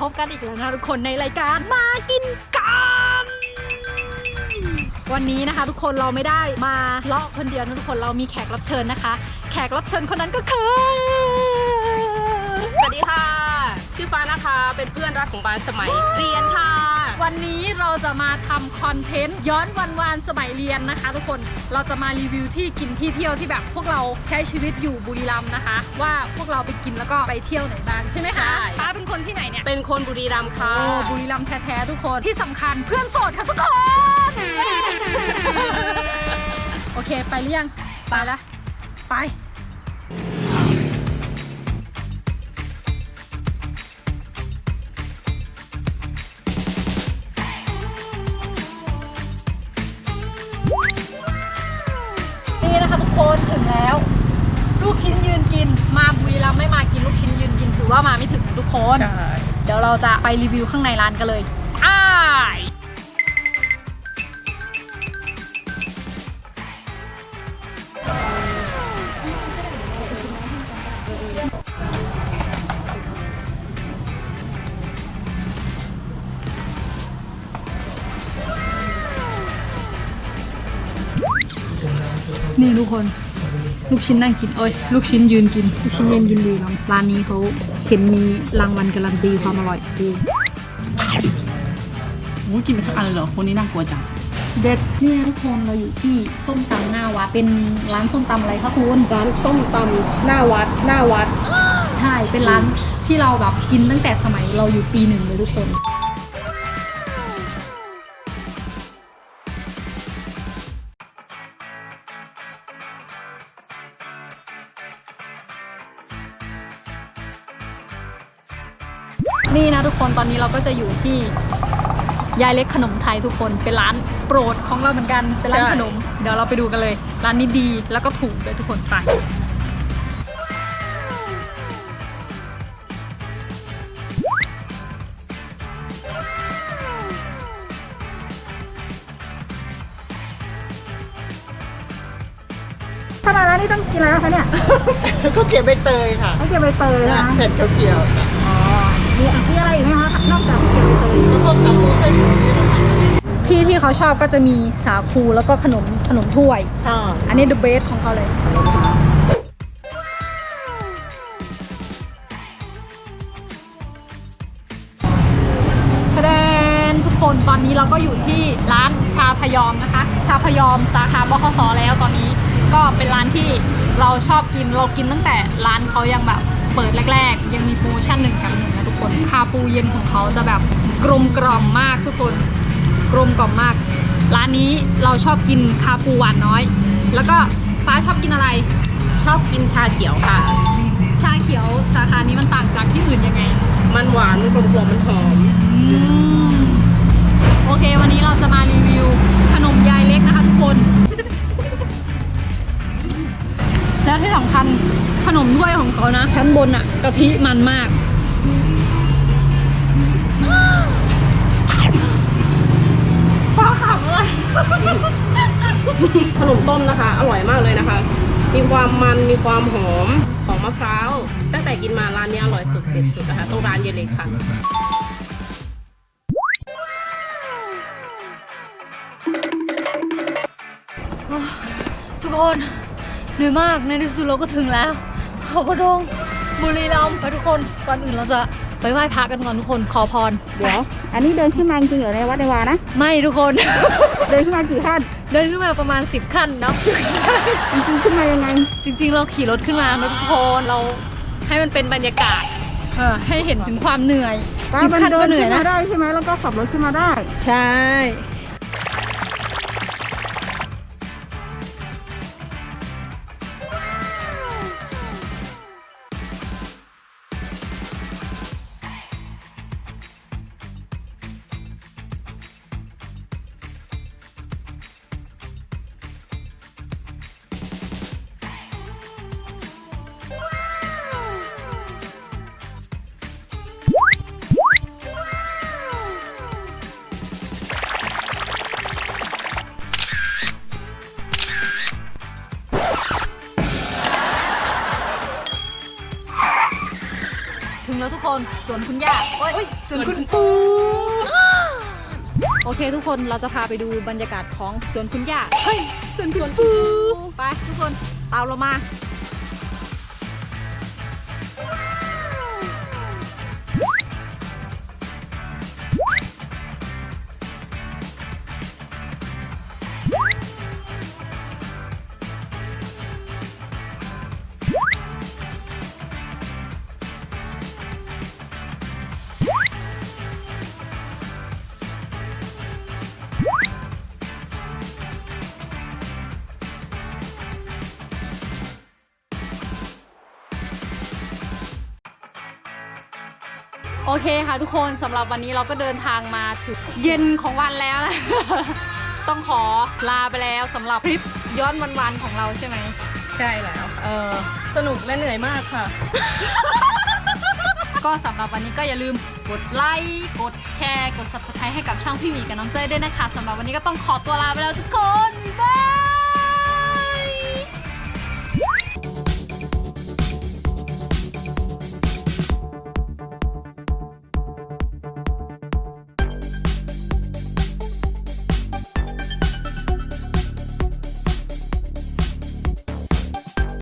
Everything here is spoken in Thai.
พบกันอีกแล้วนะทุกคนในรายการมากินกันวันนี้นะคะ ทุกคนเราไม่ได้มาเลาะคนเดียวนะทุกคนเรามีแขกรับเชิญนะคะ แขกรับเชิญคนนั้นก็คือสวัสดีค่ะ ชื่อฟ้านะคะ เป็นเพื่อนรักของบานสมัยเรียนค่ะ วันนี้เราจะมาทำคอนเทนต์ย้อนวันวานสมัยเรียนนะคะ ทุกคนเราจะมารีวิวที่กินที่เที่ยวที่แบบพวกเราใช้ชีวิตอยู่บุรีรัมย์นะคะ ว่าพวกเราไปกินแล้วก็ไปเที่ยวไหนบ้างใช่ไหมคะใช่ป้าเป็นคนที่ไหนเนี่ยเป็นคนบุรีรัมย์ค่ะ โอ้บุรีรัมย์แท้ๆทุกคนที่สำคัญเพื่อนโสดค่ะทุกคน โอเคไปหรือยังไปละไป แล้ว ลูกชิ้นยืนกินมาบุรีรัมย์ไม่มากินลูกชิ้นยืนกินถือว่ามาไม่ถึงนะทุกคนใช่เดี๋ยวเราจะไปรีวิวข้างในร้านกันเลยอ้ายนี่ทุกคน ลูกชิ้นนั่งกินโอ้ยลูกชิ้นยืนกิน ลูกชิ้นยืนกินดีเนาะร้านนี้เขาเห็นมีรางวัลการันตีความอร่อยดีโอ้กินไปทั้งอันเลยเหรอ คนนี้น่ากลัวจัง เด็ดเนี่ยทุกคนเราอยู่ที่ส้มตำหน้าวัด เป็นร้านส้มตำอะไรคะคุณร้านส้มตำหน้าวัด หน้าวัด ใช่ เป็นร้านที่เราแบบกินตั้งแต่สมัยเราอยู่ปีหนึ่งเลยทุกคน นี่นะทุกคนตอนนี้เราก็จะอยู่ที่ยายเล็กขนมไทยทุกคนเป็นร้านโปรดของเราเหมือนกันเป็นร้านใช่ขนม เดี๋ยวเราไปดูกันเลย ร้านนี้ดีแล้วก็ถูกด้วยทุกคนไปถ้ามาร้านนี้ต้องกินอะไรคะเนี่ยก็เก็บใบเตยค่ะ ต้องกินใบเตยนะ เผ็ดเขียวๆค่ะ อ๋อมีมีอะไรอีกไหมคะนอกจากเก็บใบเตยแล้วก็ตัดลูกไส้หมูนี่นะคะที่ที่เขาชอบก็จะมีสาคูแล้วก็ขนมขนมถ้วย ค่ะอันนี้ the best ของเขาเลยคะแนนทุกคนตอนนี้เราก็อยู่ที่ร้านชาพยอมนะคะ ชาพยอมสาขาบขสแล้วตอนนี้ ก็เป็นร้านที่เราชอบกินเรากินตั้งแต่ร้านเขายังแบบ เปิดแรก ๆ ยังมีโปรโมชั่นหนึ่งกับหนึ่งนะทุกคนคาปูเย็นของเขาจะแบบกลมกล่อมมากทุกคนกลมกล่อมมาก ร้านนี้เราชอบกินคาปูหวานน้อย แล้วก็ฟ้าชอบกินอะไร ชอบกินชาเขียวค่ะ ชาเขียวสาขานี้มันต่างจากที่อื่นยังไง มันหวานมันกลมกล่อมมันหอมอืมโอเค วันนี้เราจะมารีวิวขนมยายเล็กนะคะทุกคน แล้วที่สำคัญ ขนมถ้วยของเขานะ ชั้นบนอะกะทิมันมากฟ้าขำเลยขนมต้มนะคะ อร่อยมากเลยนะคะ มีความมันมีความหอมของมะพร้าวตั้งแต่กินมาร้านนี้อร่อยสุดเด็ดสุดนะคะตรงร้านเยเล็กค่ะทุกคนเหนื่อยมากในที่สุดเราก็ถึงแล้ว เขาก็ดงบุรีรัมย์ไปทุกคนก่อนอื่นเราจะไปไหว้พระกันก่อนทุกคนขอพรเดี๋ยว อันนี้เดินขึ้นมาจริงเหรอในวัดในวานะ ไม่ทุกคน เดินขึ้นมากี่ขั้น เดินขึ้นมาประมาณ 10 ขั้นเนาะจริงๆขึ้นมายังไง จริง ๆ เราขี่รถขึ้นมานะทุกคนเราให้มันเป็นบรรยากาศเออให้เห็นถึงความเหนื่อยป้าสิบมันขั้นเดิก็นเหนื่อขึ้ยนมานะได้ใช่ไหมแล้วก็ขับรถขึ้นมาได้ ใช่ คนสวนคุณย่าโอ้ยสวนคุณปูโอเค ทุกคนเราจะพาไปดูบรรยากาศของสวนคุณย่าเฮ้ยสวนคุณปูไปทุกคนตามเรามา โอเคค่ะทุกคนสำหรับวันนี้เราก็เดินทางมาถึงเย็นของวันแล้วนะ ต้องขอลาไปแล้วสำหรับคลิปย้อนวันๆของเราใช่ไหม ใช่แล้ว เออ สนุกและเหนื่อยมากค่ะ ก็สำหรับวันนี้ก็อย่าลืมกดไลค์กดแชร์ กด subscribe ให้กับช่องพี่หมีกับน้องเจ้ยด้วยนะคะสำหรับวันนี้ก็ต้องขอตัวลาไปแล้วทุกคน บ๊ายบาย